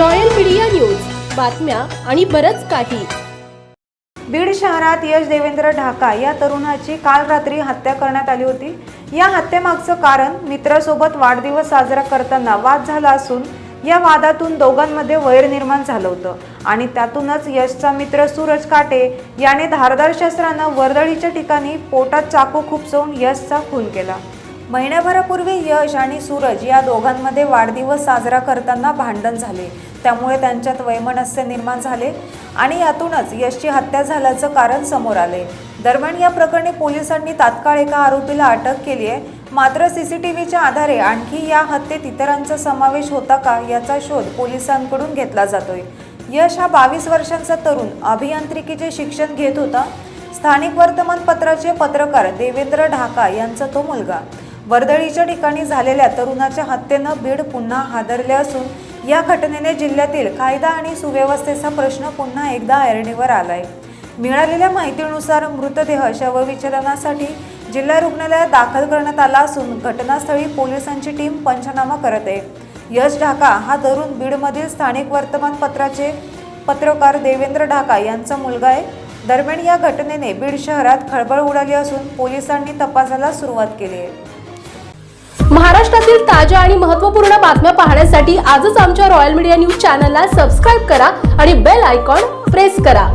Royal media news. बातम्या आणि बरंच काही. बीड शहरात यश देवेंद्र ढाका या तरुणाची काल रात्री हत्या करण्यात आली होती. या हत्येमागचं कारण मित्रासोबत वाढदिवस साजरा करताना वाद झाला असून या वादातून दोघांमध्ये वैर निर्माण झालं होतं. आणि त्यातूनच यशचा मित्र सूरज काटे याने धारदार शस्त्रानं वर्दळीच्या ठिकाणी पोटात चाकू खुपसवून यशचा खून केला. महिन्याभरापूर्वी यश आणि सूरज या दोघांमध्ये वाढदिवस साजरा करताना भांडण झाले. त्यामुळे त्यांच्यात वैमनस्य निर्माण झाले आणि यातूनच यशची हत्या झाल्याचं कारण समोर आले. दरम्यान या प्रकरणी पोलिसांनी तात्काळ एका आरोपीला अटक केली आहे. मात्र सी सी टी व्हीच्या आधारे आणखी या हत्येत इतरांचा समावेश होता का याचा शोध पोलिसांकडून घेतला जातोय. यश हा बावीस वर्षांचा तरुण अभियांत्रिकीचे शिक्षण घेत होता. स्थानिक वर्तमानपत्राचे पत्रकार देवेंद्र ढाका यांचा तो मुलगा. वर्दळीच्या ठिकाणी झालेल्या तरुणाच्या हत्येनं बीड पुन्हा हादरले असून या घटनेने जिल्ह्यातील कायदा आणि सुव्यवस्थेचा प्रश्न पुन्हा एकदा ऐरणीवर आलाय. मिळालेल्या माहितीनुसार मृतदेह शवविच्छेदनासाठी जिल्हा रुग्णालयात दाखल करण्यात आला असून घटनास्थळी पोलिसांची टीम पंचनामा करत आहे. यश ढाका हा तरुण बीडमधील स्थानिक वर्तमानपत्राचे पत्रकार देवेंद्र ढाका यांचा मुलगा आहे. दरम्यान या घटनेने बीड शहरात खळबळ उडाली असून पोलिसांनी तपासाला सुरुवात केली आहे. महाराष्ट्रातील ताज्या आणि महत्त्वपूर्ण बातम्या पाहण्यासाठी आजच आमच्या रॉयल मीडिया न्यूज चॅनलला सबस्क्राईब करा आणि बेल आयकॉन प्रेस करा.